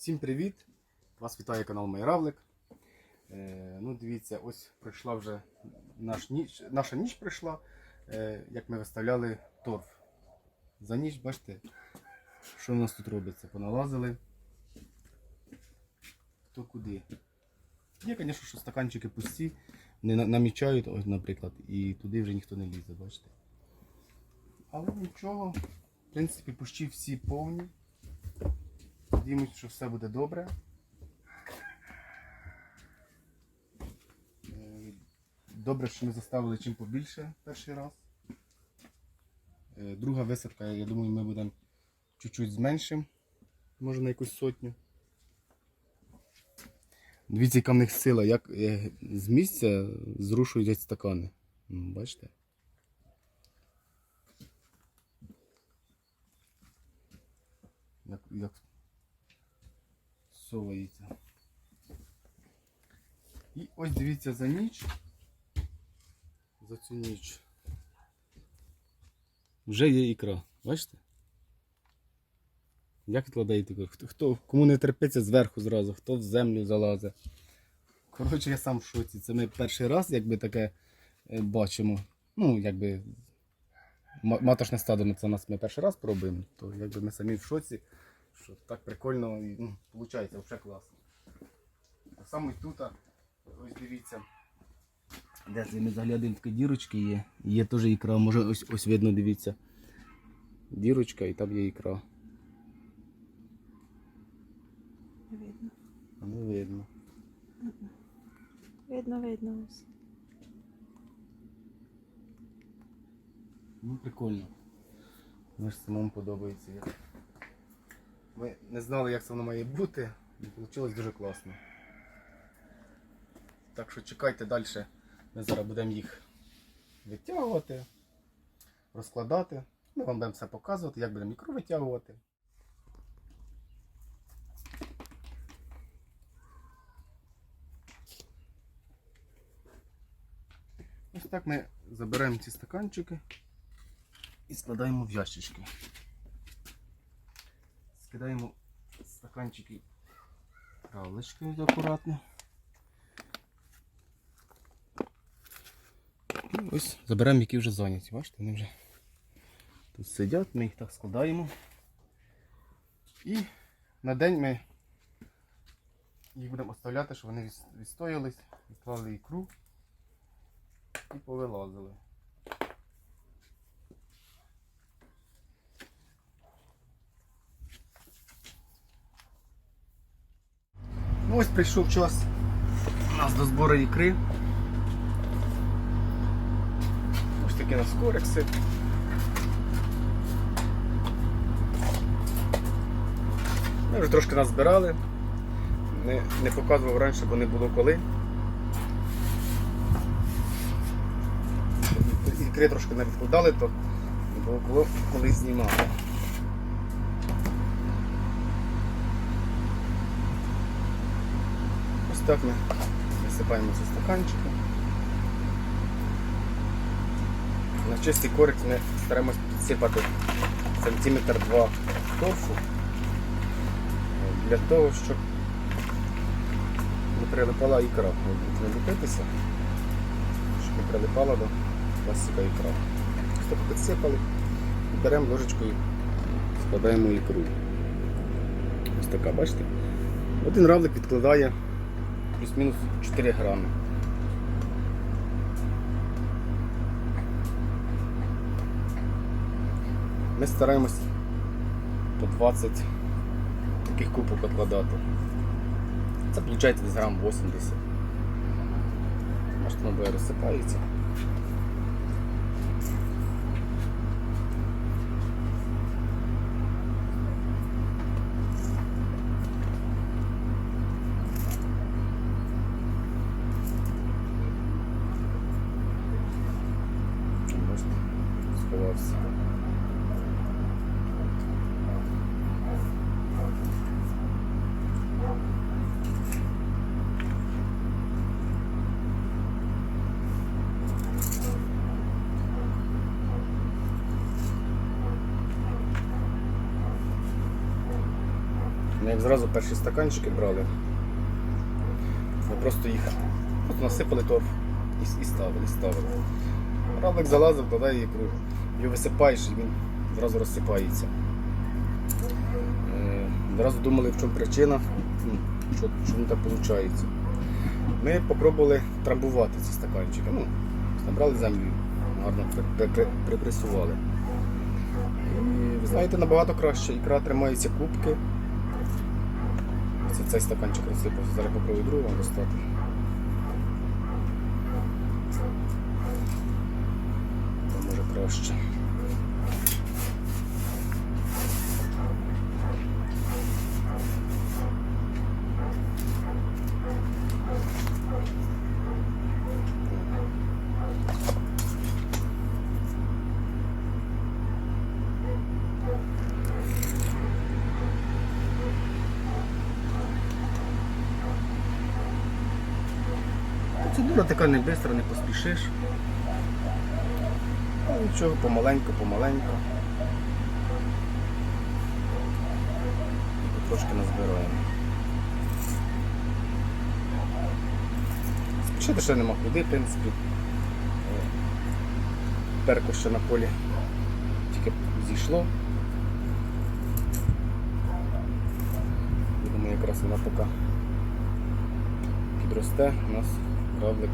Всім привіт! Вас вітає канал Майравлик. Е, ну, дивіться, ось прийшла вже наш ніч, наша ніч прийшла, е, як ми виставляли торф. За ніч, бачите, що в нас тут робиться? Поналазили. Хто куди. Є, звісно, що стаканчики пусті, не намічають, ось, наприклад, і туди вже ніхто не лізе, бачите. Але нічого, в принципі, пущі всі повні. Надіємось, що все буде добре. Е, Добре, що ми заставили чим побільше перший раз. Е, Друга висадка, я думаю, ми будемо чуть-чуть зменшимо, може на якусь сотню. Дивіться, яка в них сила, як е, з місця зрушують стакани. Бачите? Як, як совається. І ось дивіться за ніч. За цю ніч. Вже є ікра. Бачите? Як відкладаєте? Хто, кому не терпиться зверху зразу, хто в землю залазить. Коротше, я сам в шоці. Це ми перший раз якби таке е, бачимо. Ну, якби ма- маточне стадо це у нас ми перший раз пробуємо, то якби ми самі в шоці, що так прикольно і ну, виходить, взагалі класно. Так само і тут, ось дивіться. Де ми заглядимо, такі дірочки є. Є теж ікра, може ось, ось видно, дивіться. Дірочка і там є ікра. Не видно. Не видно. Видно, видно ось. Ну, прикольно. Мені ж самому подобається. Ми не знали, як це воно має бути, і вийшло дуже класно. Так що чекайте далі. Ми зараз будемо їх витягувати, розкладати. Ми вам будемо все показувати, як будемо ікру витягувати. Ось так ми забираємо ці стаканчики і складаємо в ящички. Скидаємо стаканчики равличкою акуратно. І ось заберемо, які вже зайняті. Бачите, вони вже тут сидять, ми їх так складаємо. І на день ми їх будемо оставляти, щоб вони відстоялись, відклали ікру і повилазили. Ось прийшов час у нас до збору ікри. Ось такі у нас корекси. Ми вже трошки нас збирали. Не, не показував раніше, бо не було коли. Ікри трошки не відкладали, то не було коли, коли Ось так ми висипаємо ці стаканчики. На чистий корик ми стараємось підсипати сантиметр два торфу для того, щоб не прилипала ікра. Не ліпитися, щоб не прилипала до пластика ікра. Ось так підсипали, беремо ложечкою, складаємо ікру. Ось така, бачите? Один равлик відкладає плюс-мінус 4 грами. Ми стараємось по 20 таких купок відкладати. Це виходить грам 80. Бачите, воно розсипається. Як зразу перші стаканчики брали. Ми просто їх просто насипали торф і, і ставили, ставили. Равлик залазив, ікру. Його висипаєш і він зразу розсипається. Е, Зразу думали, в чому причина, ну, що, чому так виходить. Ми спробували трамбувати ці стаканчики. Ну, набрали землю, гарно при- при- при- припресували. І ви знаєте, набагато краще. Ікра тримається кубки. Це цей стаканчик розсипався. Зараз попробую другу вам достати. Може краще. Процедура така не швидко, не поспішиш. Ну, нічого, помаленьку, помаленьку. Трошки назбираємо. Спішити ще нема куди, в принципі. Е, Перко ще на полі тільки зійшло. Думаю, якраз вона поки підросте, у нас равлик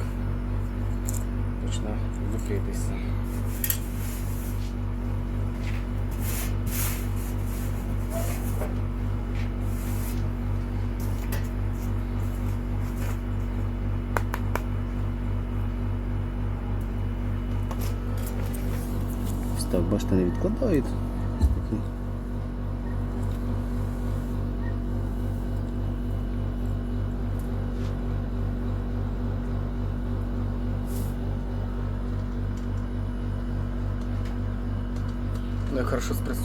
почне лупитися. Бачите, не відкладають.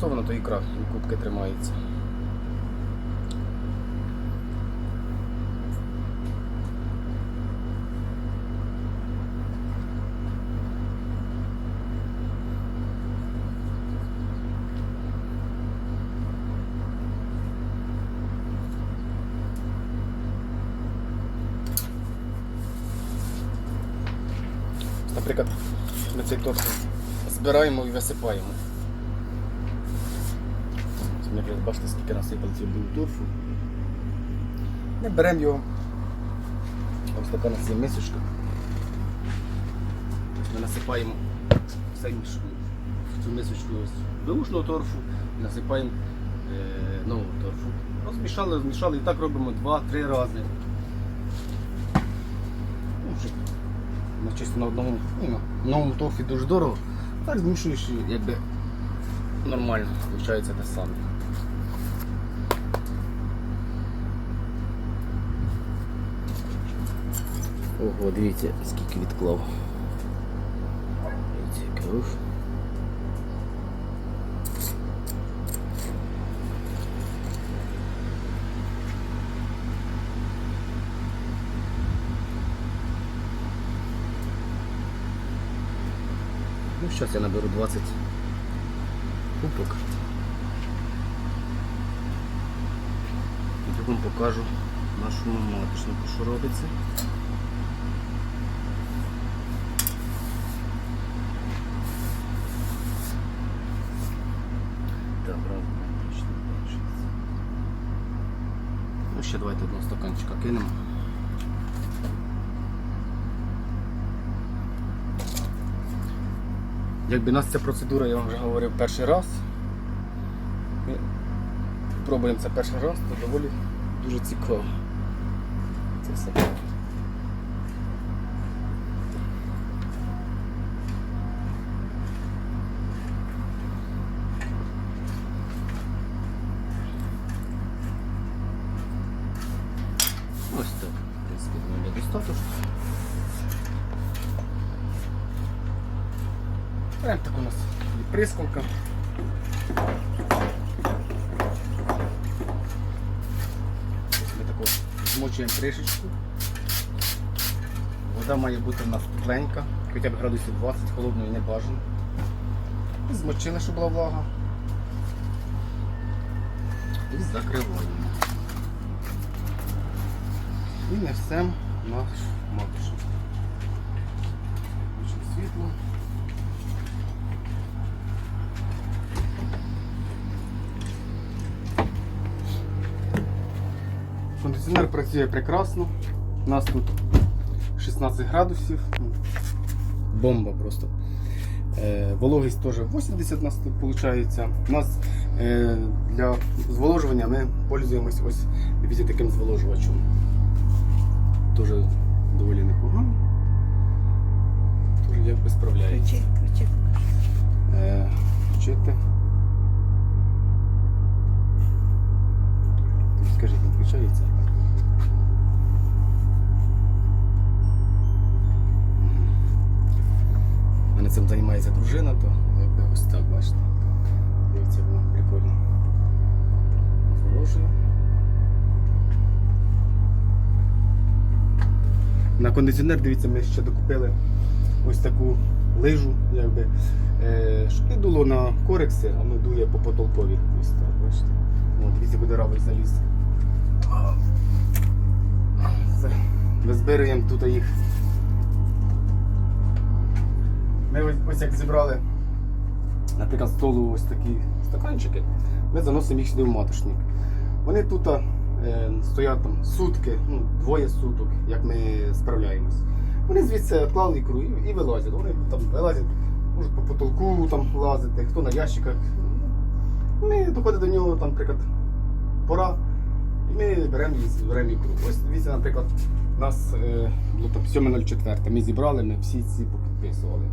Хорошо то ікра і кубки тримаються. Наприклад, ми цей торт збираємо і висипаємо. Вже бачите, скільки насипали цього торфу. Ми беремо його. Ось така у нас є мисочка. Ми насипаємо в цей мішок, в цю мисочку беушного торфу і насипаємо е, нового торфу. Розмішали, розмішали і так робимо 2-3 рази. Ну, чисто на одному ну, на новому торфі дуже дорого. Так змішуєш і якби нормально, виходить те саме. Ого, дивіться, скільки відклав. Дивіться, яке. Ну, зараз я наберу 20 купок. І потім покажу нашому маточнику, що робиться. Ще давайте одного стаканчика кинемо. Якби нас ця процедура, я вам вже говорив перший раз. Ми пробуємо це перший раз, то доволі дуже цікаво. Це все. Прям так у нас і прискалка. Ось Ми таку змочуємо кришечку. Вода має бути у нас тепленька, хоча б градусів 20, холодної не бажано. Змочили, щоб була влага. І закриваємо. І несемо наш матушок. Включимо світло. Кондиціонер працює прекрасно. У нас тут 16 градусів. Ну, Бомба просто. Е, вологість теж 80 у нас тут виходить. У нас е, для зволожування ми пользуємось ось дивіться, таким зволожувачем. Дуже доволі непогано. Дуже якби справляється. Ключі, ключі. Е, включити. Скажіть, не включається? Цим займається дружина, то якби ось так, бачите. Дивіться, воно прикольно. Зволожує. На кондиціонер, дивіться, ми ще докупили ось таку лижу, якби, е, щоб не дуло на корекси, а воно дує по потолкові. Ось так, бачите. От, дивіться, куди равлик заліз. Визбираємо тут їх. Ми ось, як зібрали, наприклад, з столу ось такі стаканчики, ми заносимо їх сюди в матошник. Вони тут е, стоять там сутки, ну, двоє суток, як ми справляємось. Вони звідси клали ікру і, і вилазять. Вони там вилазять, можуть по потолку там лазити, хто на ящиках. Ми доходимо до нього, там, наприклад, пора, і ми беремо беремо ікру. Ось дивіться, наприклад, у нас е, було там 7.04, ми зібрали, ми всі ці попідписували.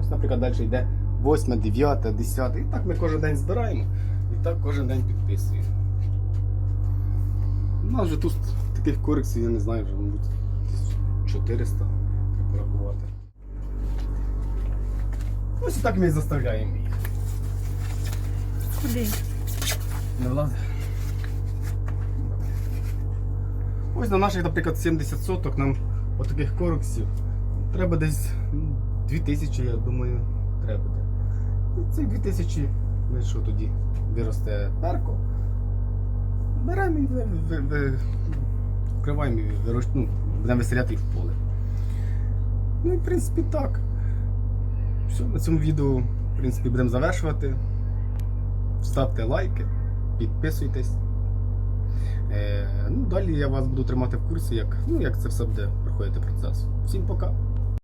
Ось, наприклад, далі йде 8, 9, 10. І так ми кожен день збираємо і так кожен день підписуємо. У нас вже тут таких корексів, я не знаю, вже, мабуть, десь 400 треба порахувати. Ось і так ми і заставляємо їх. Куди? Не влазить. Ось на наших, наприклад, 70 соток нам отаких корексів треба десь ну, 2000, я думаю, треба буде. І Цих 2000 ми що тоді виросте перко. Беремо і вкриваємо і ну, будемо виселяти їх в поле. Ну і в принципі так. Все, на цьому відео в принципі, будемо завершувати. Ставте лайки, підписуйтесь. Е, ну, далі я вас буду тримати в курсі, як, ну, як це все буде проходити процес. Всім пока!